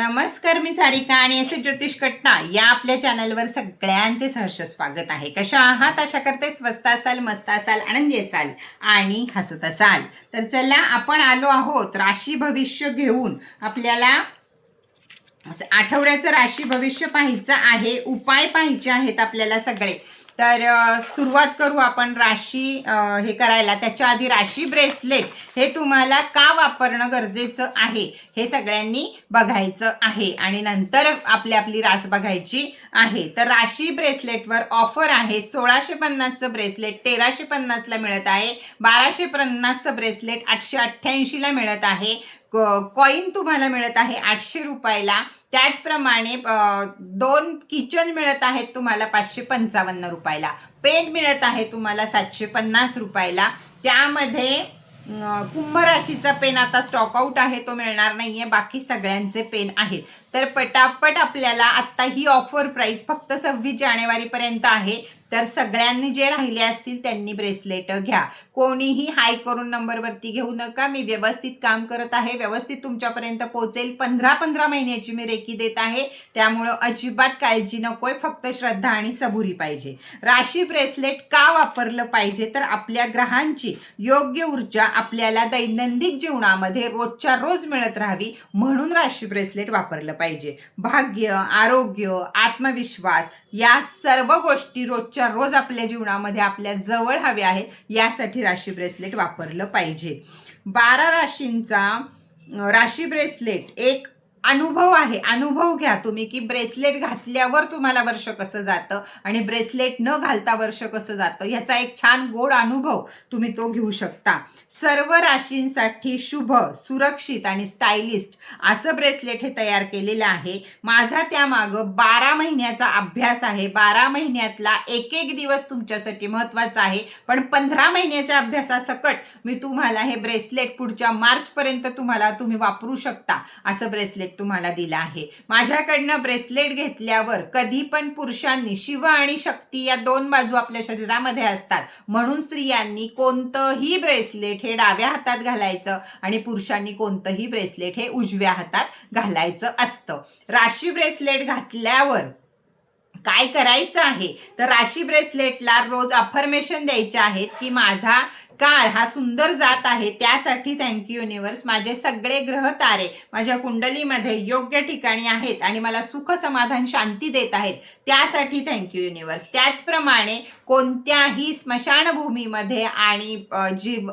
नमस्कार मी सारिका आणि असे ज्योतिष कट्टा या आपल्या चॅनलवर सगळ्यांचे सहर्ष स्वागत आहे. कशा आहात? आशा करते स्वस्त असाल मस्त असाल आनंदी असाल आणि हसत असाल. तर चला आपण आलो आहोत राशी भविष्य घेऊन. आपल्याला असं आठवड्याचं राशी भविष्य पाहायचं आहे उपाय पाहायचे आहेत आपल्याला सगळे. तर सुरुवात करू आपण राशी हे करायला. त्याच्या आधी राशी ब्रेसलेट हे तुम्हाला का वापरणं गरजेचं आहे हे सगळ्यांनी बघायचं आहे. आणि नंतर आपली आपली रास बघायची आहे. तर राशी ब्रेसलेटवर ऑफर आहे. सोळाशे पन्नासचं ब्रेसलेट तेराशे पन्नासला मिळत आहे. बाराशे पन्नासचं ब्रेसलेट आठशे अठ्ठ्याऐंशीला मिळत आहे. कॉईन तुम्हाला मिळत आहे आठशे रुपयाला. त्याचप्रमाणे दोन किचन मिळत आहेत तुम्हाला पाचशे पंचावन्न रुपयाला. पेन मिळत आहे तुम्हाला सातशे पन्नास रुपयाला. त्यामध्ये कुंभ राशीचा पेन आता स्टॉकआउट आहे तो मिळणार नाही आहे बाकी सगळ्यांचे पेन आहेत. तर पटापट आपल्याला आत्ता ही ऑफर प्राईस फक्त सव्वीस जानेवारीपर्यंत आहे. तर सगळ्यांनी जे राहिले असतील त्यांनी ब्रेसलेट घ्या. कोणीही हाय करून नंबरवरती घेऊ नका. मी व्यवस्थित काम करत आहे. व्यवस्थित तुमच्यापर्यंत पोहोचेल. पंधरा पंधरा महिन्याची मी रेकी देत आहे. त्यामुळं अजिबात काळजी नकोय. फक्त श्रद्धा आणि सबुरी पाहिजे. राशी ब्रेसलेट का वापरलं पाहिजे? तर आपल्या ग्रहांची योग्य ऊर्जा आपल्याला दैनंदिन जीवनामध्ये रोजच्या रोज मिळत राहावी म्हणून राशी ब्रेसलेट वापरलं पाहिजे. भाग्य आरोग्य आत्मविश्वास या सर्व गोष्टी रोजच्या रोज आपल्या जीवनामध्ये आपल्या जवळ हव्या आहेत यासाठी राशी ब्रेसलेट वापरलं पाहिजे. बारा राशींचा राशी ब्रेसलेट एक अनुभव आहे. अनुभव घ्या तुम्ही की ब्रेसलेट घातल्यावर तुम्हाला वर्ष कसं जातं आणि ब्रेसलेट न घालता वर्ष कसं जातं ह्याचा एक छान गोड अनुभव तुम्ही तो घेऊ शकता. सर्व राशींसाठी शुभ सुरक्षित आणि स्टायलिस्ट असं ब्रेसलेट हे तयार केलेलं आहे. माझा त्यामागं बारा महिन्याचा अभ्यास आहे. बारा महिन्यातला एक एक दिवस तुमच्यासाठी महत्त्वाचा आहे. पण पंधरा महिन्याच्या अभ्यासासकट मी तुम्हाला हे ब्रेसलेट पुढच्या मार्चपर्यंत तुम्हाला तुम्ही वापरू शकता असं ब्रेसलेट तुम्हाला दिलं आहे. माझ्याकडनं ब्रेसलेट घेतल्यावर कधी पण पुरुषांनी शिव आणि शक्ती या दोन बाजू आपल्या शरीरामध्ये असतात. म्हणून स्त्रियांनी कोणतंही ब्रेसलेट हे डाव्या हातात घालायचं आणि पुरुषांनी कोणतंही ब्रेसलेट हे उजव्या हातात घालायचं असतं. राशी ब्रेसलेट घातल्यावर काय करायचं आहे? तर राशी ब्रेसलेटला रोज अफर्मेशन द्यायचे आहेत की माझा काळ हा सुंदर जात आहे. त्यासाठी थँक्यू युनिवर्स माझे सगळे ग्रह तारे माझ्या कुंडलीमध्ये योग्य ठिकाणी आहेत आणि मला सुख समाधान शांती देत आहेत. त्यासाठी थँक्यू युनिवर्स त्याचप्रमाणे कोणत्याही स्मशानभूमीमध्ये आणि जी जीव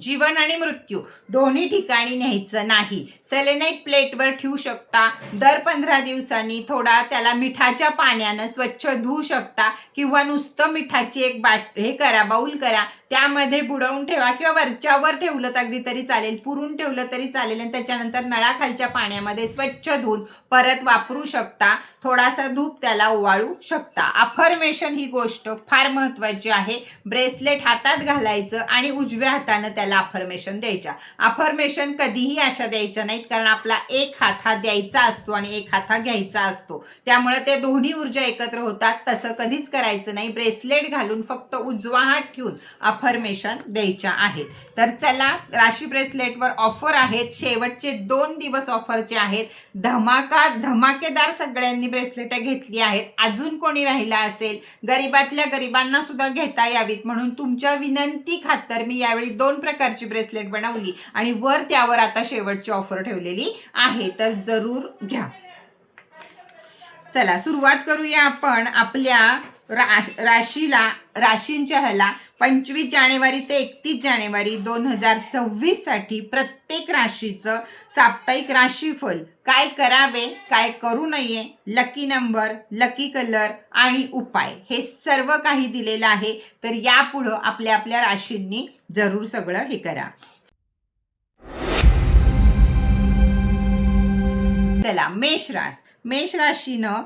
जीवन आणि मृत्यू. दोन्ही ठिकाणी न्यायचं नाही. सेलेनाईट प्लेटवर ठेवू शकता. दर पंधरा दिवसांनी थोडा त्याला मिठाच्या पाण्यानं स्वच्छ धुवू शकता. किंवा नुसतं मिठाची एक बाट हे करा बाऊल करा. त्यामध्ये बुडवून ठेवा किंवा वरच्यावर ठेवलं तर अगदी तरी चालेल पुरून ठेवलं तरी चालेल आणि त्याच्यानंतर नळाखालच्या पाण्यामध्ये स्वच्छ धुवून परत वापरू शकता. थोडासा धूप त्याला ओवाळू शकता. अफर्मेशन ही गोष्ट फार महत्वाची आहे. ब्रेसलेट हातात घालायचं आणि उजव्या हातानं त्याला अफर्मेशन द्यायच्या. अफर्मेशन कधीही अशा द्यायच्या नाहीत कारण आपला एक हात हा द्यायचा असतो आणि एक हात हा घ्यायचा असतो. त्यामुळे ते दोन्ही ऊर्जा एकत्र होतात. तसं कधीच करायचं नाही. ब्रेसलेट घालून फक्त उजवा हात ठेवून अफर्मेशन द्यायच्या आहेत. तर चला राशी ब्रेसलेटवर ऑफर आहेत. शेवटचे दोन दिवस ऑफरचे आहेत धमाका धमाकेदार सगळ्यांनी ब्रेसलेट घेतली आहेत. अजून कोणी राहिला असेल? गरीबातल्या गरिबांना सुद्धा घेता यावीत म्हणून तुमच्या विनंती खातर मी यावेळी दोन प्रकारची ब्रेसलेट बनवली आणि वर त्यावर आता शेवटची ऑफर ठेवलेली आहे. तर जरूर घ्या. चला सुरुवात करूया आपण आपल्या रा राशीला राशींच्या ह्याला पंचवीस जानेवारी ते एकतीस जानेवारी दोन हजार सव्वीससाठी प्रत्येक राशीचं साप्ताहिक राशीफल. काय करावे काय करू नये लकी नंबर लकी कलर आणि उपाय. हे सर्व काही दिलेलं आहे. तर यापुढं आपल्या आपल्या राशींनी जरूर सगळं हे करा. चला मेष रास. मेष राशीनं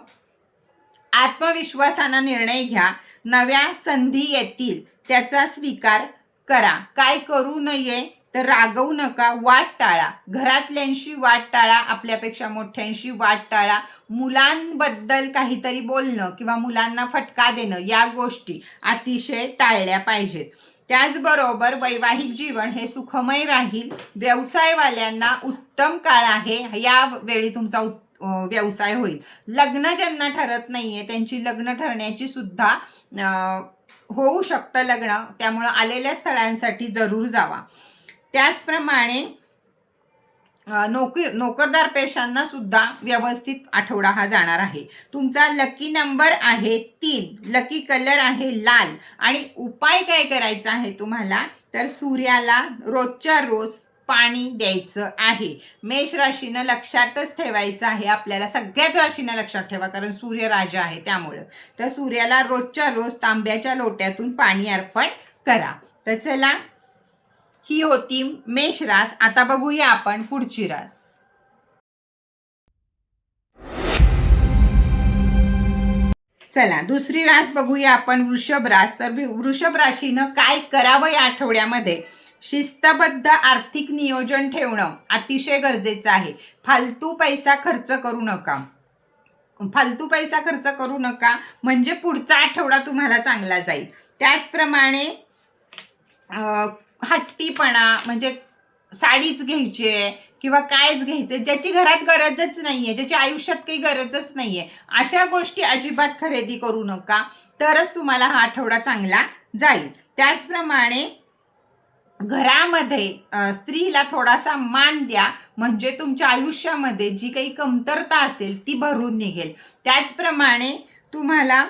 आत्मविश्वासानं निर्णय घ्या. नव्या संधी येतील त्याचा स्वीकार करा. काय करू नये तर रागवू नका. वाट टाळा. घरातल्यांशी वाट टाळा आपल्यापेक्षा मोठ्यांशी वाट टाळा. मुलांबद्दल काहीतरी बोलणं किंवा मुलांना फटका देणं या गोष्टी अतिशय टाळल्या पाहिजेत. त्याचबरोबर वैवाहिक जीवन हे सुखमय राहील. व्यवसायवाल्यांना उत्तम काळ आहे. या वेळी तुमचा उत् व्यवसाय होईल. लग्न ज्यांना ठरत नाही आहे त्यांची लग्न ठरण्याची सुद्धा होऊ शकतं लग्न. त्यामुळं आलेल्या स्थळांसाठी जरूर जावा. त्याचप्रमाणे नोकरी नोकर नोकरदार पेशांना सुद्धा व्यवस्थित आठवडा हा जाणार आहे. तुमचा लकी नंबर आहे तीन. लकी कलर आहे लाल. आणि उपाय काय करायचा आहे तुम्हाला? तर सूर्याला रोजच्या रोज पाणी द्यायचं आहे. मेष राशीनं लक्षातच ठेवायचं आहे. आपल्याला सगळ्याच राशीनं लक्षात ठेवा कारण सूर्य राजा आहे त्यामुळं. तर सूर्याला रोजच्या रोज तांब्याच्या लोट्यातून पाणी अर्पण करा. तर चला ही होती मेष रास. आता बघूया आपण पुढची रास. चला दुसरी रास बघूया आपण वृषभ रास. तर वृषभ राशीनं काय करावं या आठवड्यामध्ये? शिस्तबद्ध आर्थिक नियोजन ठेवणं अतिशय गरजेचं आहे. फालतू पैसा खर्च करू नका. फालतू पैसा खर्च करू नका म्हणजे पुढचा आठवडा तुम्हाला चांगला जाईल. त्याचप्रमाणे हट्टीपणा म्हणजे साडीच घ्यायची आहे किंवा कायच घ्यायचं ज्याची घरात गरजच नाही आहे ज्याची आयुष्यात काही गरजच नाही आहे अशा गोष्टी अजिबात खरेदी करू नका. तरच तुम्हाला हा आठवडा चांगला जाईल. त्याचप्रमाणे घरामध्ये स्त्रीला थोडासा मान द्या म्हणजे तुमच्या आयुष्यामध्ये जी काही कमतरता असेल ती भरून निघेल. त्याचप्रमाणे तुम्हाला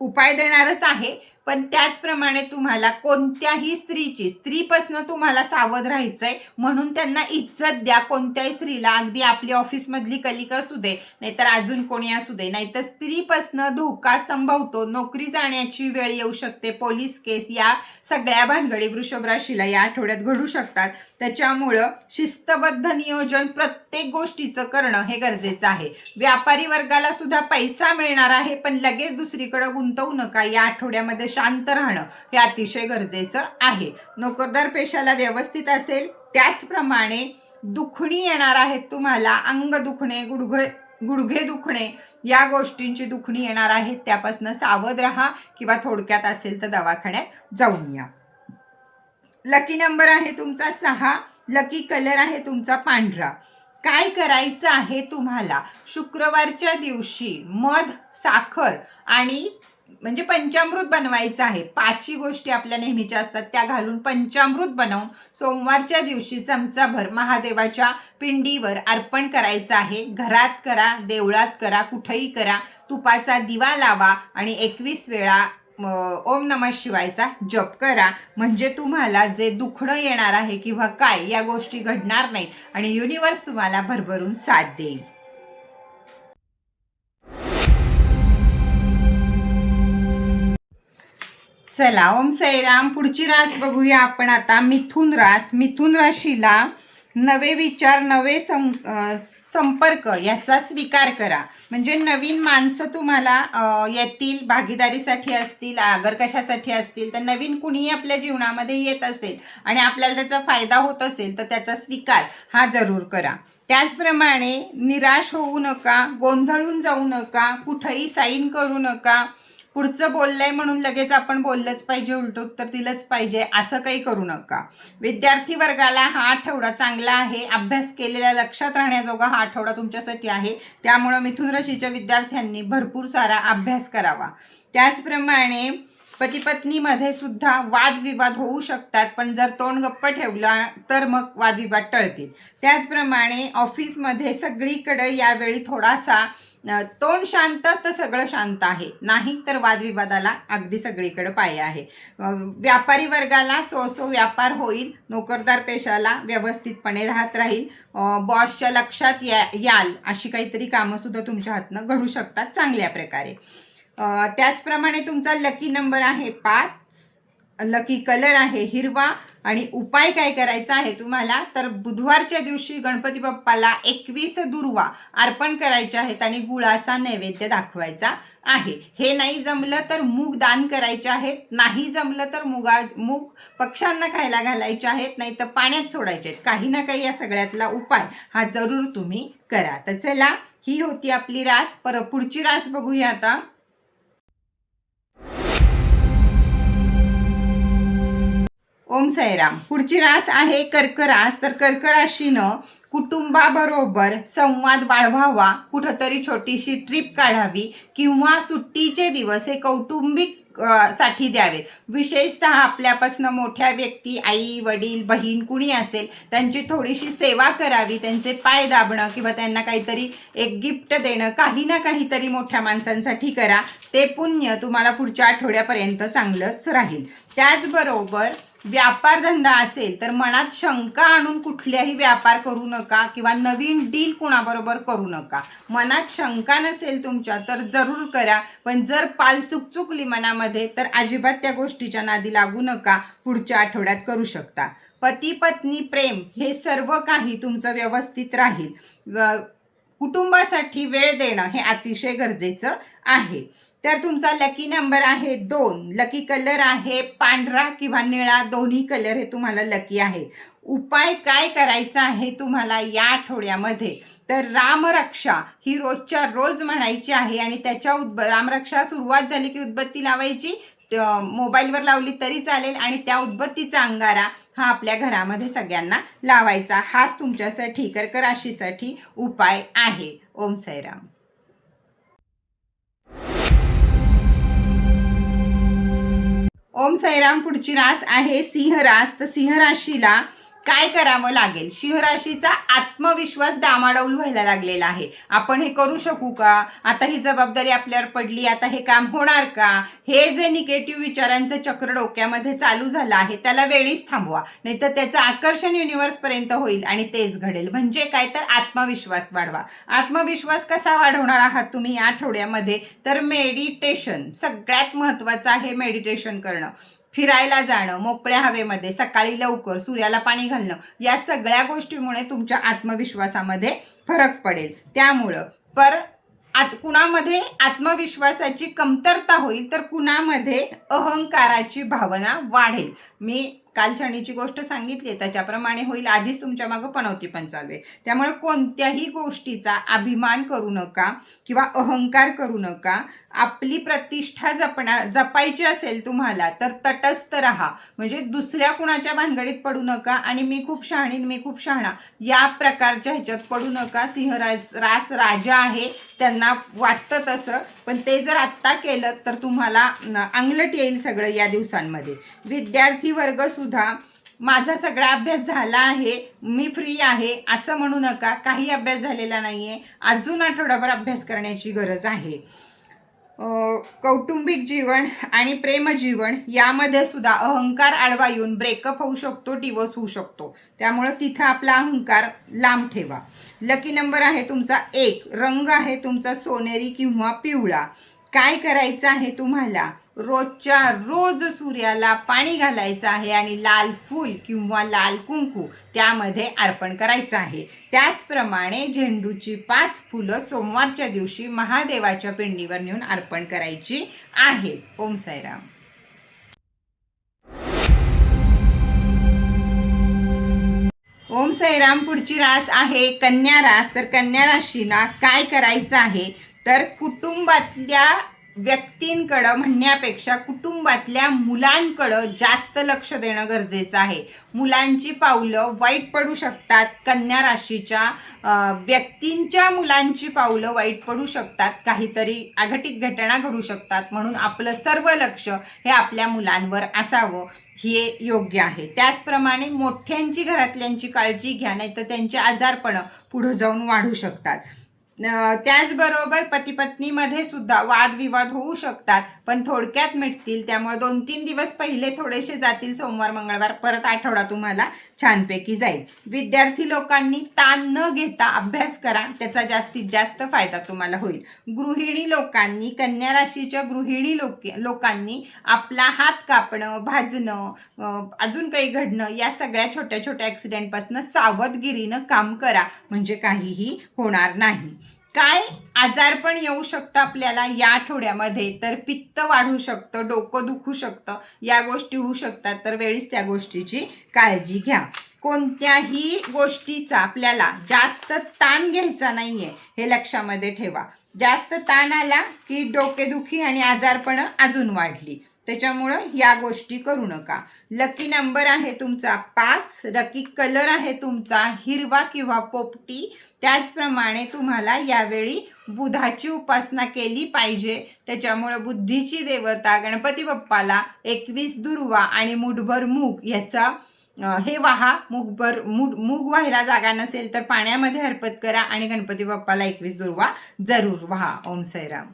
उपाय देणारच आहे. पण त्याचप्रमाणे तुम्हाला कोणत्याही स्त्रीची स्त्रीपासनं तुम्हाला सावध राहायचंय म्हणून त्यांना इज्जत द्या. कोणत्याही स्त्रीला अगदी आपली ऑफिसमधली कलिक असू दे नाहीतर अजून कोणी असू दे. नाहीतर स्त्रीपासनं धोका संभवतो. नोकरी जाण्याची वेळ येऊ शकते. पोलीस केस या सगळ्या भानगडी वृषभ राशीला या आठवड्यात घडू शकतात. त्याच्यामुळं शिस्तबद्ध नियोजन प्रत्येक गोष्टीचं करणं हे गरजेचं आहे. व्यापारी वर्गाला सुद्धा पैसा मिळणार आहे पण लगेच दुसरीकडे गुंतवू नका. या आठवड्यामध्ये शांत राहणं हे अतिशय गरजेचं आहे. नोकरदार पेशाला व्यवस्थित असेल त्याचप्रमाणे दुखणी येणार आहेत तुम्हाला अंग दुखणे गुडघे गुडघे दुखणे या गोष्टींची दुखणी येणार आहेत त्यापासून सावध राहा किंवा थोडक्यात असेल तर दवाखान्यात जाऊन या. लकी नंबर आहे तुमचा सहा लकी कलर आहे तुमचा पांढरा. काय करायचं आहे तुम्हाला? शुक्रवारच्या दिवशी मध साखर आणि म्हणजे पंचामृत बनवायचं आहे. पाचही गोष्टी आपल्या नेहमीच्या असतात त्या घालून पंचामृत बनवून सोमवारच्या दिवशी चमचाभर महादेवाच्या पिंडीवर अर्पण करायचं आहे. घरात करा देवळात करा कुठेही करा तुपाचा दिवा लावा आणि एकवीस वेळा ओम नम शिवायचा जप करा. म्हणजे तुम्हाला जे दुखणं येणार आहे किंवा काय या गोष्टी घडणार नाहीत आणि युनिवर्स तुम्हाला भरभरून साथ देईल. चला ओम साईराम पुढची रास बघूया आपण आता. मिथुन रास. मिथुन राशीला नवे विचार नवे सं संपर्क याचा स्वीकार करा. म्हणजे नवीन माणसं तुम्हाला येतील भागीदारीसाठी असतील आगर कशासाठी असतील तर नवीन कुणीही आपल्या जीवनामध्ये येत असेल आणि आपल्याला त्याचा फायदा होत असेल तर त्याचा स्वीकार हा जरूर करा. त्याचप्रमाणे निराश होऊ नका गोंधळून जाऊ नका कुठंही साईन करू नका पुढचं बोललंय म्हणून लगेच आपण बोललंच पाहिजे उलट उत्तर दिलंच पाहिजे असं काही करू नका. विद्यार्थी वर्गाला हा आठवडा चांगला आहे अभ्यास केलेल्या लक्षात राहण्याजोगा हा आठवडा तुमच्यासाठी आहे. त्यामुळं मिथुन राशीच्या विद्यार्थ्यांनी भरपूर सारा अभ्यास करावा. त्याचप्रमाणे पतीपत्नीमध्ये सुद्धा वादविवाद होऊ शकतात पण जर तोंड गप्प ठेवला तर मग वादविवाद टळतील. त्याचप्रमाणे ऑफिसमध्ये सगळीकडे यावेळी थोडासा तोंड शांत तर सगळं शांत आहे. नाही तर वादविवादाला अगदी सगळीकडे पाय आहे. व्यापारी वर्गाला सो सो व्यापार होईल नोकरदार पेशाला व्यवस्थितपणे राहत राहील बॉसच्या लक्षात या याल अशी काहीतरी कामंसुद्धा तुमच्या हातनं घडू शकतात चांगल्या प्रकारे. त्याचप्रमाणे तुमचा लकी नंबर आहे पाच लकी कलर आहे हिरवा. आणि उपाय काय करायचा आहे तुम्हाला? तर बुधवारच्या दिवशी गणपती बाप्पाला एकवीस दुर्वा अर्पण करायचे आहेत आणि गुळाचा नैवेद्य दाखवायचा आहे. हे नाही जमलं तर मूग दान करायचे आहेत. नाही जमलं तर मुगा मूग पक्ष्यांना खायला घालायचे आहेत. नाही तर पाण्यात सोडायचे आहेत. काही ना काही या सगळ्यातला उपाय हा जरूर तुम्ही करा. तर चला ही होती आपली रास. पर पुढची रास बघूया आता. ओम साईराम पुढची रास आहे कर्क रास तर कर्क राशीनं कुटुंबाबरोबर संवाद वाढवावा. कुठंतरी छोटीशी ट्रिप काढावी किंवा सुट्टीचे दिवस हे कौटुंबिकसाठी द्यावेत. विशेषतः आपल्यापासून मोठ्या व्यक्ती आई वडील बहीण कुणी असेल त्यांची थोडीशी सेवा करावी त्यांचे पाय दाबणं किंवा त्यांना काहीतरी एक गिफ्ट देणं काही ना काहीतरी मोठ्या माणसांसाठी करा. ते पुण्य तुम्हाला पुढच्या आठवड्यापर्यंत चांगलंच राहील. त्याचबरोबर व्यापार धंदा असेल तर मनात शंका आणून कुठल्याही व्यापार करू नका किंवा नवीन डील कुणाबरोबर करू नका. मनात शंका नसेल तुमच्या तर जरूर करा. पण जर पाल चुकचुकली मनामध्ये तर अजिबात त्या गोष्टीच्या नादी लागू नका. पुढच्या आठवड्यात करू शकता. पती पत्नी प्रेम हे सर्व काही तुमचं व्यवस्थित राहील. कुटुंबासाठी वेळ देणं हे अतिशय गरजेचं आहे. तर तुमचा लकी नंबर आहे दोन. लकी कलर आहे पांढरा किंवा निळा दोन्ही कलर हे तुम्हाला लकी आहे. उपाय काय करायचा आहे तुम्हाला या आठवड्यामध्ये? तर रामरक्षा ही रोजच्या रोज म्हणायची आहे आणि त्याच्या उद्ब रामरक्षा सुरुवात झाली की उदबत्ती लावायची. मोबाईलवर लावली तरी चालेल आणि त्या उदबत्तीचा अंगारा हा आपल्या घरामध्ये सगळ्यांना लावायचा. हाच तुमच्यासाठी कर्क राशीसाठी उपाय आहे. ओम साईराम. ओम साईराम पुढची रास आहे सिंह रास. तर सिंह राशीला काय करावं लागेल? सिंहराशीचा आत्मविश्वास डामाडौल व्हायला लागलेला आहे. आपण हे करू शकू का? आता ही जबाबदारी आपल्यावर पडली आता हे काम होणार का? हे जे निगेटिव्ह विचारांचं चक्र डोक्यामध्ये चालू झालं आहे त्याला वेळीच थांबवा. नाहीतर त्याचं आकर्षण युनिव्हर्सपर्यंत होईल आणि तेच घडेल. म्हणजे काय? तर आत्मविश्वास वाढवा. आत्मविश्वास कसा वाढवणार आहात तुम्ही या आठवड्यामध्ये? तर मेडिटेशन सगळ्यात महत्त्वाचं आहे मेडिटेशन करणं. फिरायला जाणं मोकळ्या हवेमध्ये सकाळी लवकर सूर्याला पाणी घालणं या सगळ्या गोष्टीमुळे तुमच्या आत्मविश्वासामध्ये फरक पडेल. त्यामुळं पर आत कुणामध्ये आत्मविश्वासाची कमतरता होईल तर कुणामध्ये अहंकाराची भावना वाढेल. मी काल शनीची गोष्ट सांगितली आहे त्याच्याप्रमाणे होईल. आधीच तुमच्या मागं पनवती पण चालू आहे. त्यामुळे कोणत्याही गोष्टीचा अभिमान करू नका किंवा अहंकार करू नका. आपली प्रतिष्ठा जपणा जपायची असेल तुम्हाला तर तटस्थ राहा. म्हणजे दुसऱ्या कुणाच्या भानगडीत पडू नका आणि मी खूप शहाणी मी खूप शहाणा. या प्रकारच्या ह्याच्यात पडू नका. सिंहराज रास राजा आहे त्यांना वाटतं तसं. पण ते जर आत्ता केलं तर तुम्हाला अंगलट येईल सगळं या दिवसांमध्ये. विद्यार्थी वर्ग सुद्धा माझा सगळा अभ्यास झाला आहे मी फ्री आहे असं म्हणू नका. काही अभ्यास झालेला नाही आहे अजून आठवडाभर अभ्यास करण्याची गरज आहे. कौटुंबिक जीवन आणि प्रेमजीवन यामध्ये सुद्धा अहंकार आडवा येऊन ब्रेकअप होऊ शकतो डिवोर्स होऊ शकतो. त्यामुळं तिथं आपला अहंकार लांब ठेवा. लकी नंबर आहे तुमचा एक. रंग आहे तुमचा सोनेरी किंवा पिवळा. काय करायचं आहे तुम्हाला? रोजच्या रोज सूर्याला पाणी घालायचं आहे आणि लाल फूल किंवा लाल कुंकू त्यामध्ये अर्पण करायचं आहे. त्याचप्रमाणे झेंडूची पाच फुलं सोमवारच्या दिवशी महादेवाच्या पिंडीवर नेऊन अर्पण करायची आहेत. ओम साईराम. ओम साईराम पुढची रास आहे कन्या रास. तर कन्या राशीला काय करायचं आहे? तर कुटुंबातल्या व्यक्तींकडं म्हणण्यापेक्षा कुटुंबातल्या मुलांकडं जास्त लक्ष देणं गरजेचं आहे. मुलांची पावलं वाईट पडू शकतात. कन्या राशीच्या व्यक्तींच्या मुलांची पावलं वाईट पडू शकतात. काहीतरी आघटित घटना घडू शकतात. म्हणून आपलं सर्व लक्ष हे आपल्या मुलांवर असावं. हे योग्य आहे. त्याचप्रमाणे मोठ्यांची घरातल्यांची काळजी घ्या नाही तर त्यांचे आजारपणं पुढं जाऊन वाढू शकतात. त्याचबरोबर पती पत्नीमध्ये सुद्धा वादविवाद होऊ शकतात पण थोडक्यात मिटतील. त्यामुळे दोन तीन दिवस पहिले थोडेसे जातील. सोमवार मंगळवार परत आठवडा तुम्हाला छानपैकी जाईल. विद्यार्थी लोकांनी ताण न घेता अभ्यास करा. त्याचा जास्तीत जास्त फायदा तुम्हाला होईल. गृहिणी लोकांनी कन्या राशीच्या गृहिणी लोक लोकांनी आपला हात कापणं भाजणं अजून काही घडणं या सगळ्या छोट्या छोट्या ॲक्सिडेंटपासून सावधगिरीनं काम करा. म्हणजे काहीही होणार नाही. काय आजारपण येऊ शकतं आपल्याला या आठवड्यामध्ये. तर पित्त वाढू शकतं डोकं दुखू शकतं या गोष्टी होऊ शकतात. तर वेळीच त्या गोष्टीची काळजी घ्या. कोणत्याही गोष्टीचा आपल्याला जास्त ताण घ्यायचा नाही आहे हे लक्षामध्ये ठेवा. जास्त ताण आला की डोकेदुखी आणि आजारपणं अजून वाढली. त्याच्यामुळं या गोष्टी करू नका. लकी नंबर आहे तुमचा पाच लकी कलर आहे तुमचा हिरवा किंवा पोपटी. त्याचप्रमाणे तुम्हाला यावेळी बुधाची उपासना केली पाहिजे. त्याच्यामुळं बुद्धीची देवता गणपती बाप्पाला एकवीस दुर्वा आणि मुठभर मूग याचा हे वाहा मूगभर मूग मूग व्हायला जागा नसेल तर पाण्यामध्ये हरपत करा आणि गणपती बाप्पाला एकवीस दुर्वा जरूर व्हा. ओम सैराम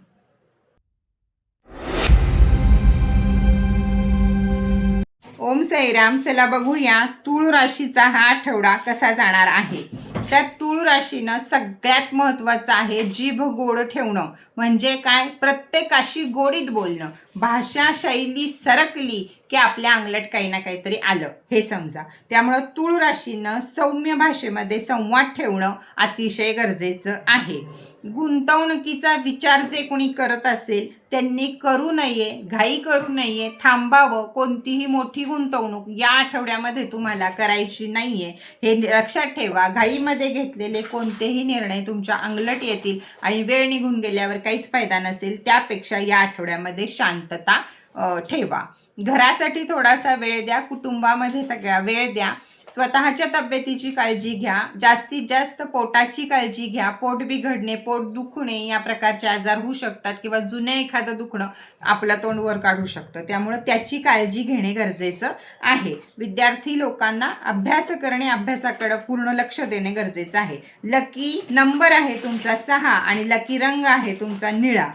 ओम साईराम चला बघूया तुळ राशीचा हा आठवडा कसा जाणार आहे. त्या तुळ राशीनं सगळ्यात महत्त्वाचं आहे जीभ गोड ठेवणं. म्हणजे काय? प्रत्येकाशी गोडीत बोलणं. भाषा शैली सरकली की आपल्या अंगलट काही ना काहीतरी आलं. हे समजा. त्यामुळं तुळ राशीनं सौम्य भाषेमध्ये संवाद ठेवणं अतिशय गरजेचं आहे. गुंतवणुकीचा विचार जे कोणी करत असेल त्यांनी करू नये घाई करू नये थांबावं कोणतीही मोठी गुंतवणूक या आठवड्यामध्ये तुम्हाला करायची नाहीये. हे लक्षात ठेवा घाईमध्ये घेतलेले कोणतेही निर्णय तुमच्या अंगलट येतील आणि वेळ निघून गेल्यावर काहीच फायदा नसेल त्यापेक्षा या आठवड्यामध्ये शांतता ठेवा. घरासाठी थोडासा वेळ द्या कुटुंबामध्ये सगळ्या वेळ द्या. स्वतःच्या तब्येतीची काळजी घ्या जास्तीत जास्त पोटाची काळजी घ्या. पोट बिघडणे पोट दुखणे या प्रकारचे आजार होऊ शकतात किंवा जुने एखादं दुखणं आपलं तोंड वर काढू शकतं. त्यामुळं त्याची काळजी घेणे गरजेचं आहे. विद्यार्थी लोकांना अभ्यास करणे अभ्यासाकडे पूर्ण लक्ष देणे गरजेचं आहे. लकी नंबर आहे तुमचा सहा आणि लकी रंग आहे तुमचा निळा.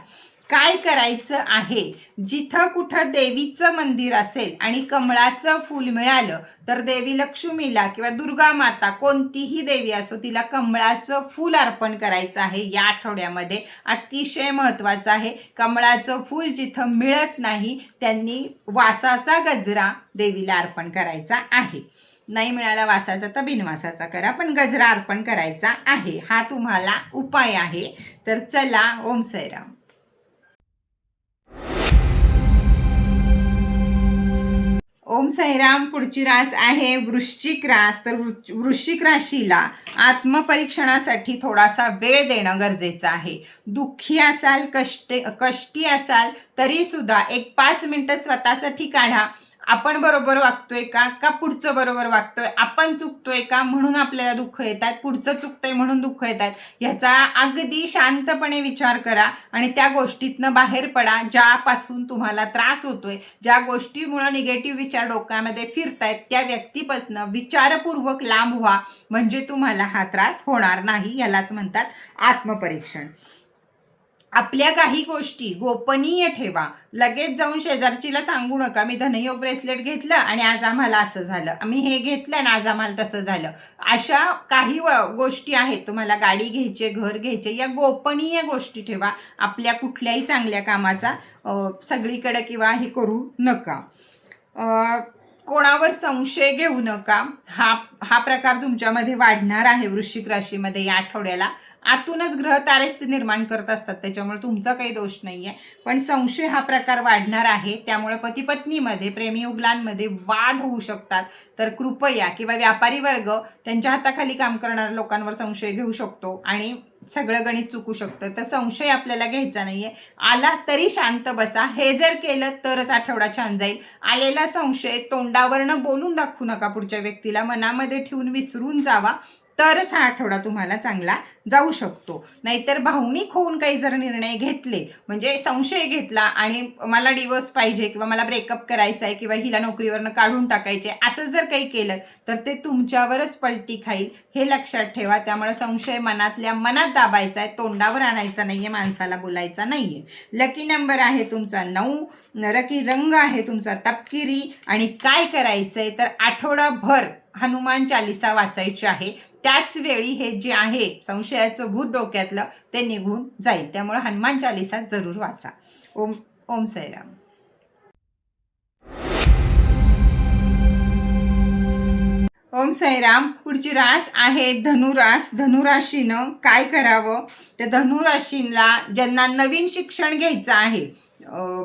काय करायचं आहे? जिथं कुठं देवीचं मंदिर असेल आणि कमळाचं फूल मिळालं तर देवी लक्ष्मीला किंवा दुर्गा माता कोणतीही देवी असो तिला कमळाचं फूल अर्पण करायचं आहे या आठवड्यामध्ये. अतिशय महत्त्वाचं आहे. कमळाचं फूल जिथं मिळत नाही त्यांनी वासाचा गजरा देवीला अर्पण करायचा आहे. नाही मिळाला वासाचा तर बिनवासाचा करा पण गजरा अर्पण करायचा आहे. हा तुम्हाला उपाय आहे. तर चला ओम सैराम ओम साईराम पुढची रास आहे वृश्चिक रास. तर वृश्चिक राशीला आत्मपरीक्षणासाठी थोडासा वेळ देणं गरजेचं आहे. दुःखी असाल कष्ट कष्टी असाल तरीसुद्धा एक पाच मिनटं स्वतःसाठी काढा. आपण बरोबर वागतोय का? का पुढचं बरोबर वागतोय? आपण चुकतोय का? म्हणून आपल्याला दुःख येतात. पुढचं चुकतंय म्हणून दुःख येतात. ह्याचा अगदी शांतपणे विचार करा आणि त्या गोष्टीतनं बाहेर पडा ज्यापासून तुम्हाला त्रास होतोय. ज्या गोष्टीमुळं निगेटिव्ह विचार डोक्यामध्ये फिरतायत त्या व्यक्तीपासनं विचारपूर्वक लांब व्हा. म्हणजे तुम्हाला हा त्रास होणार नाही यालाच म्हणतात आत्मपरीक्षण. आपल्या काही गोष्टी गोपनीय ठेवा. लगेच जाऊन शेजारचीला सांगू नका मी धनयोग ब्रेसलेट घेतलं आणि आज आम्हाला असं झालं. आम्ही हे घेतलं आणि आज आम्हाला तसं झालं. अशा काही गोष्टी आहेत. तुम्हाला गाडी घ्यायचे घर घ्यायचे या गोपनीय गोष्टी ठेवा. आपल्या कुठल्याही चांगल्या कामाचा सगळीकडे किंवा हे करू नका. कोणावर संशय घेऊ नका. हा हा प्रकार तुमच्यामध्ये वाढणार आहे वृश्चिक राशीमध्ये या आठवड्याला. आतूनच ग्रह तारेस्थिती निर्माण करत असतात त्याच्यामुळे तुमचा काही दोष नाही आहे पण संशय हा प्रकार वाढणार आहे त्यामुळे पतीपत्नीमध्ये प्रेमीयुगलांमध्ये प्रेमी वाद होऊ शकतात. तर कृपया किंवा व्यापारी वर्ग त्यांच्या हाताखाली काम करणाऱ्या लोकांवर संशय घेऊ शकतो आणि सगळं गणित चुकू शकतं. तर संशय आपल्याला घ्यायचा नाहीये. आला तरी शांत बसा. हे जर केलं तरच आठवडा छान जाईल. आलेला संशय तोंडावरनं बोलून दाखवू नका पुढच्या व्यक्तीला. मनामध्ये ठेवून विसरून जावा. तरच हा आठवडा तुम्हाला चांगला जाऊ शकतो. नाहीतर भावनिक होऊन काही जर निर्णय घेतले म्हणजे संशय घेतला आणि मला डिवोर्स पाहिजे किंवा मला ब्रेकअप करायचा आहे किंवा हिला नोकरीवरनं काढून टाकायचे असं जर काही केलं तर ते तुमच्यावरच पलटी खाईल हे लक्षात ठेवा. त्यामुळे संशय मनातल्या मनात दाबायचा आहे तोंडावर आणायचा नाहीये माणसाला बोलायचा नाहीये. लकी नंबर आहे तुमचा नऊ नरकी रंग आहे तुमचा तपकिरी आणि काय करायचंय तर आठवडाभर हनुमान चालिसा वाचायची आहे. त्याच वेळी हे जे आहे संशयाचं भूत डोक्यातलं ते निघून जाईल. त्यामुळे हनुमान चालिसा जरूर वाचा. ओम ओम साईराम. ओम साईराम पुढची रास आहे धनुरास. धनुराशीनं काय करावं? तर धनुराशीला ज्यांना नवीन शिक्षण घ्यायचं आहे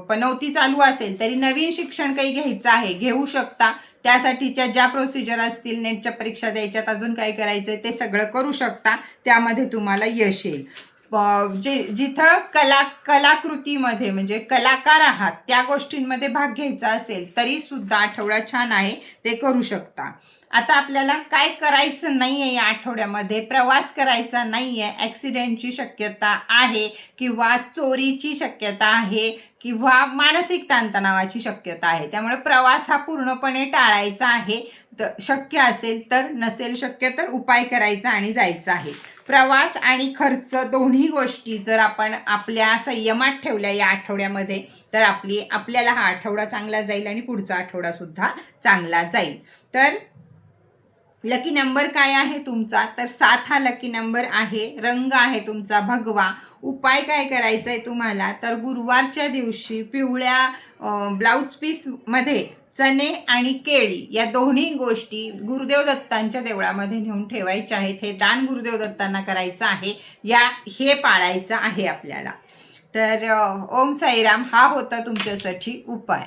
पनवती चालू असेल तरी नवीन शिक्षण काही घ्यायचं आहे घेऊ शकता. त्यासाठीच्या ज्या प्रोसिजर असतील नेटच्या परीक्षा द्यायच्यात अजून काय करायचं ते सगळं करू शकता. त्यामध्ये तुम्हाला यश येईल. जे जिथं कला कलाकृतीमध्ये म्हणजे कलाकार आहात त्या गोष्टींमध्ये भाग घ्यायचा असेल तरी सुद्धा आठवडा छान आहे ते करू शकता. आता आपल्याला काय करायचं नाही आहे या आठवड्यामध्ये प्रवास करायचा नाही आहे ॲक्सिडेंटची शक्यता आहे किंवा चोरीची शक्यता आहे किंवा मानसिक ताणतणावाची शक्यता आहे त्यामुळे प्रवास हा पूर्णपणे टाळायचा आहे. तर शक्य असेल तर नसेल शक्य तर उपाय करायचा आणि जायचं आहे. प्रवास आणि खर्च दोन्ही गोष्टी जर आपण आपल्या संयमात ठेवल्या या आठवड्यामध्ये तर आपली आपल्याला हा आठवडा चांगला जाईल आणि पुढचा आठवडा सुद्धा चांगला जाईल. तर लकी नंबर काय आहे तुमचा? तर सात हा लकी नंबर आहे. रंग आहे तुमचा भगवा. उपाय काय करायचा आहे तुम्हाला? तर गुरुवारच्या दिवशी पिवळ्या ब्लाऊज पीसमध्ये चणे आणि केळी या दोन्ही गोष्टी गुरुदेव दत्तांच्या देवळामध्ये नेऊन ठेवायच्या आहेत. हे दान गुरुदेव दत्तांना करायचं आहे. या हे पाळायचं आहे आपल्याला. तर ओम साईराम हा होता तुमच्यासाठी उपाय.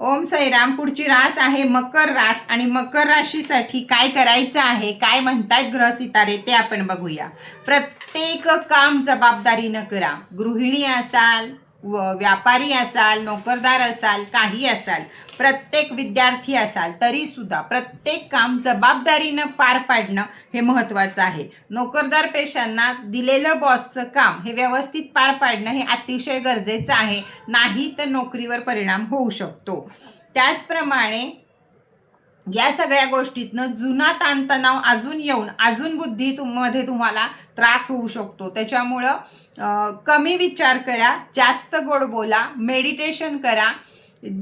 ओम साईराम पुढची रास आहे मकर रास. आणि मकर राशीसाठी काय करायचं आहे? काय म्हणतायत ग्रह सितारे? ते आपण बघूया. प्रत्येक काम जबाबदारीनं करा. गृहिणी असाल व्यापारी असाल नोकरदार असाल काही असाल प्रत्येक विद्यार्थी असाल तरीसुद्धा प्रत्येक काम जबाबदारीनं पार पाडणं हे महत्त्वाचं आहे. नोकरदार पेशांना दिलेलं बॉसचं काम हे व्यवस्थित पार पाडणं हे अतिशय गरजेचं आहे. नाही तर नोकरीवर परिणाम होऊ शकतो. त्याचप्रमाणे या सगळ्या गोष्टीतनं जुना ताणतणाव अजून येऊन अजून बुद्धी तुममध्ये तुम्हाला त्रास होऊ शकतो. त्याच्यामुळं कमी विचार करा जास्त गोड बोला मेडिटेशन करा.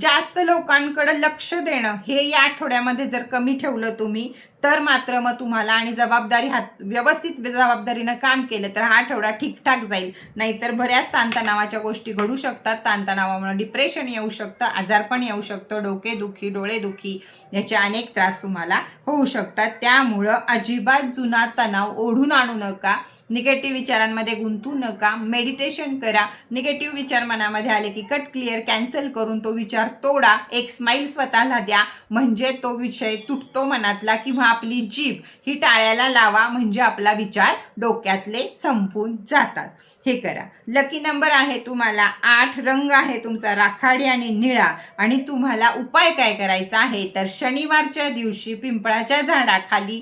जास्त लोकांकडे लक्ष देणं हे या आठवड्यामध्ये जर कमी ठेवलं तुम्ही तर मात्र मग तुम्हाला आणि जबाबदारी हात व्यवस्थित जबाबदारीनं काम केलं तर हा आठवडा ठीकठाक जाईल. नाहीतर बऱ्याच ताणतणावाच्या गोष्टी घडू शकतात. ताणतणावामुळे डिप्रेशन येऊ शकतं आजारपण येऊ शकतं डोकेदुखी डोळेदुखी याचे अनेक त्रास तुम्हाला होऊ शकतात. त्यामुळं अजिबात जुना तणाव ओढून आणू नका. निगेटिव्ह विचारांमध्ये गुंतू नका. मेडिटेशन करा. निगेटिव्ह विचार मनामध्ये आले की कट क्लिअर कॅन्सल करून तो विचार तोडा. एक स्माईल स्वतःला द्या. म्हणजे तो विषय तुटतो मनातला किंवा आपली जीभ ही टाळ्याला लावा. म्हणजे आपला विचार डोक्यातले संपून जातात. हे करा. लकी नंबर आहे तुम्हाला. आठ रंग आहे तुमचा राखाडी आणि निळा. आणि तुम्हाला उपाय काय करायचा आहे? तर शनिवारच्या दिवशी पिंपळाच्या झाडाखाली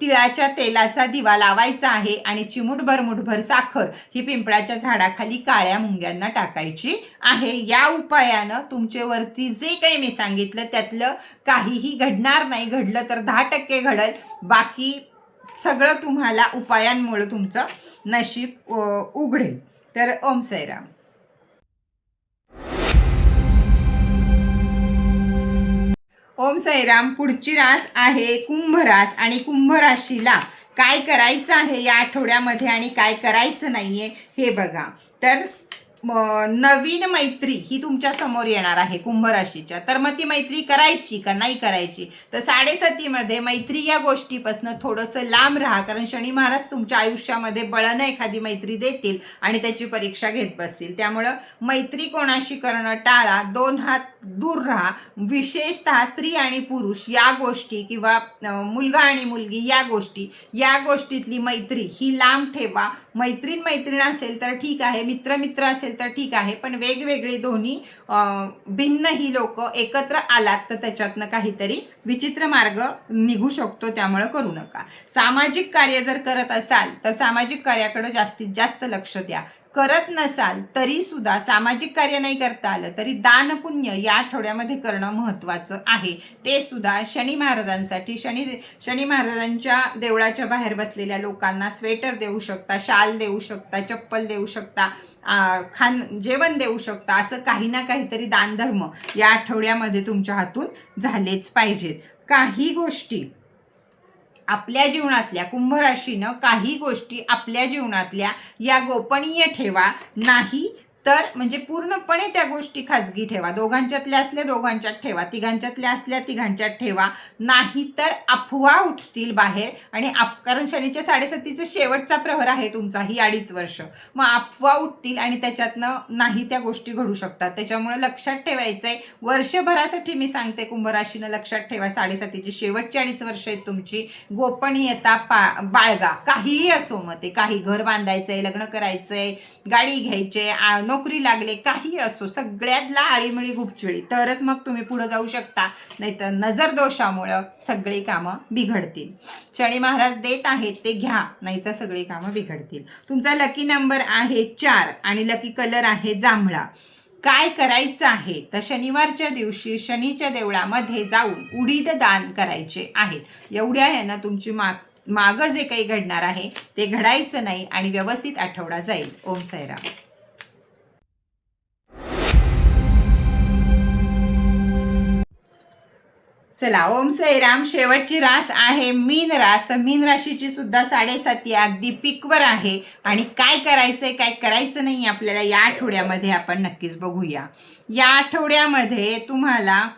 तिळाच्या तेलाचा दिवा लावायचा आहे आणि चिमूटभर मुठभर साखर ही पिंपळाच्या झाडाखाली काळ्या मुंग्यांना टाकायची आहे. या उपायानं तुमच्यावरती जे काही मी सांगितलं त्यातलं काहीही घडणार नाही. घडलं तर दहा टक्के घडल. बाकी सगळं तुम्हाला उपायांमुळे तुमचं नशीब उघडेल. तर ओम साईराम. ओम साईराम पुढची रास आहे कुंभ रास आणि कुंभ राशीला काय करायचं आहे या आठवड्यामध्ये आणि काय करायचं नाहीये हे बघा. तर नवीन मैत्री ही तुमच्यासमोर येणार आहे कुंभ राशीच्या. तर मग ती मैत्री करायची का नाही करायची? तर साडेसातीमध्ये मैत्री या गोष्टीपासून थोडंसं लांब राहा कारण शनी महाराज तुमच्या आयुष्यामध्ये बळानं एखादी मैत्री देतील आणि त्याची परीक्षा घेत बसतील. त्यामुळं मैत्री कोणाशी करणं टाळा. दोन हात दूर राहा विशेषतः स्त्री आणि पुरुष या गोष्टी किंवा मुलगा आणि मुलगी या गोष्टी या गोष्टीतली मैत्री ही लांब ठेवा. मैत्रीण मैत्रीण असेल तर ठीक आहे मित्र मित्र असेल तर ठीक आहे पण वेगवेगळी दोन्ही भिन्न ही लोक एकत्र आलात तर त्याच्यातनं काहीतरी विचित्र मार्ग निघू शकतो त्यामुळे करू नका. सामाजिक कार्य जर करत असाल तर सामाजिक कार्याकडे जास्तीत जास्त लक्ष द्या. करत नसाल तरी सुद्धा सामाजिक कार्य नाही करता आलं तरी दानपुण्य या आठवड्यामध्ये करणं महत्त्वाचं आहे. ते सुद्धा शनी महाराजांसाठी शनी शनी महाराजांच्या देवळाच्या बाहेर बसलेल्या लोकांना स्वेटर देऊ शकता शाल देऊ शकता चप्पल देऊ शकता खान जेवण देऊ शकता असं काही ना काहीतरी दानधर्म या आठवड्यामध्ये तुमच्या हातून झालेच पाहिजेत. काही गोष्टी आपल्या जीवनातल्या कुंभराशीनं काही गोष्टी आपल्या जीवनातल्या या गोपनीय ठेवा. नाही तर म्हणजे पूर्णपणे त्या गोष्टी खाजगी ठेवा. दोघांच्यातल्या असल्या दोघांच्यात ठेवा. तिघांच्यातल्या असल्या तिघांच्यात ठेवा. नाही तर अफवा उठतील बाहेर. आणि आप कारण शनीच्या साडेसातीचा शेवटचा प्रहर आहे तुमचा ही अडीच वर्ष. मग अफवा उठतील आणि त्याच्यातनं नाही त्या गोष्टी घडू शकतात. त्याच्यामुळे लक्षात ठेवायचं आहे वर्षभरासाठी मी सांगते कुंभराशीनं लक्षात ठेवा. साडेसातीची शेवटची अडीच वर्ष आहेत तुमची. गोपनीयता पा बाळगा. काहीही असो मग ते. काही घर बांधायचंय लग्न करायचंय गाडी घ्यायचे नोकरी लागले काही असो सगळ्यातला आळीमिळी गुपचिळी तरच मग तुम्ही पुढे जाऊ शकता. नाहीतर नजर दोषामुळं सगळी कामं बिघडतील. शनी महाराज देत आहेत ते घ्या. नाहीतर सगळी कामं बिघडतील. तुमचा लकी नंबर आहे चार आणि लकी कलर आहे जांभळा. काय करायचं आहे? तर शनिवारच्या दिवशी शनीच्या देवळामध्ये जाऊन उडीद दान करायचे आहेत. एवढ्या ह्यानं तुमची माग मागं जे काही घडणार आहे ते घडायचं नाही आणि व्यवस्थित आठवडा जाईल. ओम सैराम चला ओम सैराम शेवटची रास आहे मीन रास. तर मीन राशीची सुद्धा साडेसाती अगदी पिकवर आहे. आणि काय करायचंय काय करायचं नाही आपल्याला या आठवड्यामध्ये आपण नक्कीच बघूया. या आठवड्यामध्ये तुम्हाला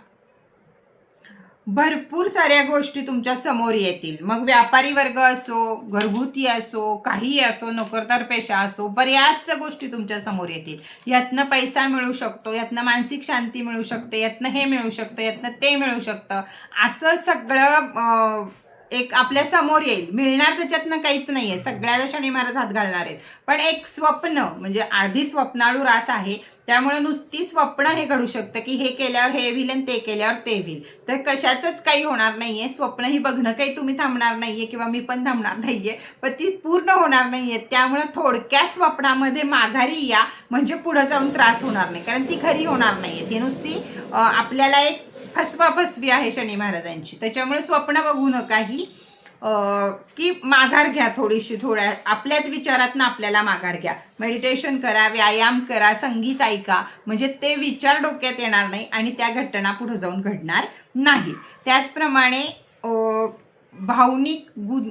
भरपूर साऱ्या गोष्टी तुमच्यासमोर येतील. मग व्यापारी वर्ग असो घरगुती असो काही असो नोकरदार पेशा असो बऱ्याच गोष्टी तुमच्यासमोर येतील. यातनं पैसा मिळू शकतो यातनं मानसिक शांती मिळू शकते यातनं हे मिळू शकतं यातनं ते मिळू शकतं. असं सगळं एक आपल्यासमोर येईल. मिळणार त्याच्यातनं काहीच नाही आहे सगळ्याला शनी महाराज हात घालणार आहेत. पण एक स्वप्न म्हणजे आधी स्वप्नाळू रास आहे. त्यामुळे नुसती स्वप्न हे घडू शकतं की हे केल्यावर हे होईल आणि ते केल्यावर ते होईल. तर कशाचंच काही होणार नाहीये. स्वप्न ही बघणं काही तुम्ही थांबणार नाहीये किंवा मी पण थांबणार नाहीये. पण ती पूर्ण होणार नाहीये. त्यामुळे थोडक्या स्वप्नामध्ये माघारी या म्हणजे पुढं जाऊन त्रास होणार नाही. कारण ती खरी होणार नाहीये. ती नुसती आपल्याला एक फसवा फसवी आहे शनी महाराजांची. त्याच्यामुळे स्वप्न बघू नका ही. की माघार घ्या थोडीशी थोड्या आपल्याच विचारातनं आपल्याला माघार घ्या. मेडिटेशन करा व्यायाम करा संगीत ऐका. म्हणजे ते विचार डोक्यात येणार नाही आणि त्या घटना पुढे जाऊन घडणार नाही. त्याचप्रमाणे भावनिक गुण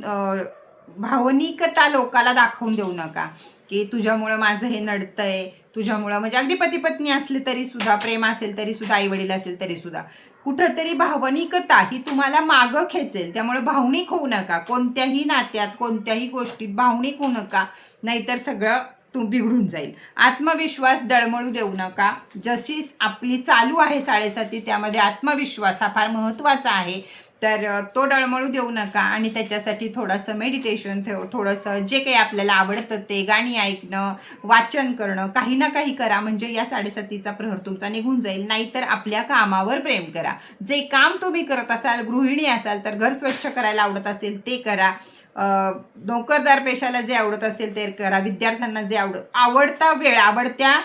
भावनिकता लोकाला दाखवून देऊ नका. की तुझ्यामुळं माझं हे नडतंय तुझ्यामुळं. म्हणजे अगदी पती पत्नी असले तरी सुद्धा प्रेम असेल तरी सुद्धा आई वडील असेल तरी सुद्धा. कुठंतरी भावनिकता ही तुम्हाला मागं खेचेल. त्यामुळे भावनिक होऊ नका. कोणत्याही नात्यात कोणत्याही गोष्टीत भावनिक होऊ नका. नाहीतर सगळं तू बिघडून जाईल. आत्मविश्वास डळमळू देऊ नका. जशी आपली चालू आहे साडेसाती त्यामध्ये आत्मविश्वास हा फार महत्त्वाचा आहे. तर तो डळमळू देऊ नका आणि त्याच्यासाठी थोडंसं मेडिटेशन ठेव थोडंसं जे काही आपल्याला आवडतं ते गाणी ऐकणं वाचन करणं काही ना काही करा म्हणजे या साडेसातीचा प्रहर तुमचा निघून जाईल. नाहीतर आपल्या कामावर प्रेम करा. जे काम तुम्ही करत असाल गृहिणी असाल तर घर स्वच्छ करायला आवडत असेल ते करा. नोकरदार पेशाला जे आवडत असेल ते करा. विद्यार्थ्यांना जे आवड आवडता वेळ आवडत्या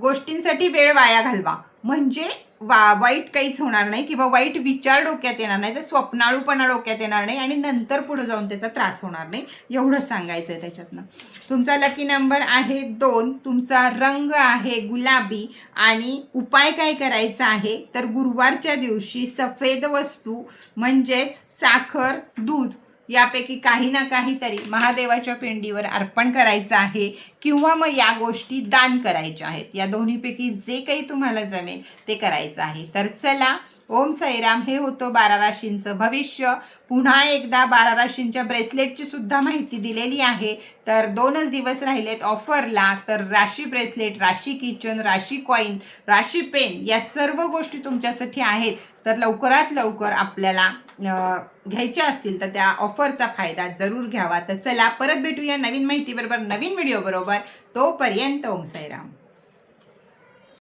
गोष्टींसाठी वेळ वाया घालवा. म्हणजे वा वाईट काहीच होणार नाही किंवा वाईट विचार डोक्यात येणार नाही तर स्वप्नाळूपणा डोक्यात येणार नाही आणि नंतर पुढे जाऊन त्याचा त्रास होणार नाही. एवढं सांगायचं आहे त्याच्यातनं. तुमचा लकी नंबर आहे दोन तुमचा रंग आहे गुलाबी आणि उपाय काय करायचा आहे? तर गुरुवारच्या दिवशी सफेद वस्तू म्हणजेच साखर दूध. यापैकी काही ना काहीतरी महादेवाच्या पिंडीवर अर्पण करायचं आहे किंवा मग या गोष्टी दान करायच्या आहेत. या दोन्हीपैकी जे काही तुम्हाला जमेल ते करायचं आहे. तर चला ओम साईराम हे होतं बारा राशींचं भविष्य. पुन्हा एकदा बारा राशींच्या ब्रेसलेटची सुद्धा माहिती दिलेली आहे. तर दोनच दिवस राहिलेत ऑफरला. तर राशी ब्रेसलेट राशी किचन राशी कॉईन राशी पेन या सर्व गोष्टी तुमच्यासाठी आहेत. तर लवकरात लवकर आपल्याला घ्यायच्या असतील तर त्या ऑफरचा फायदा जरूर घ्यावा. तर चला परत भेटूया नवीन माहितीबरोबर नवीन व्हिडिओ बरोबर. तोपर्यंत ओम साईराम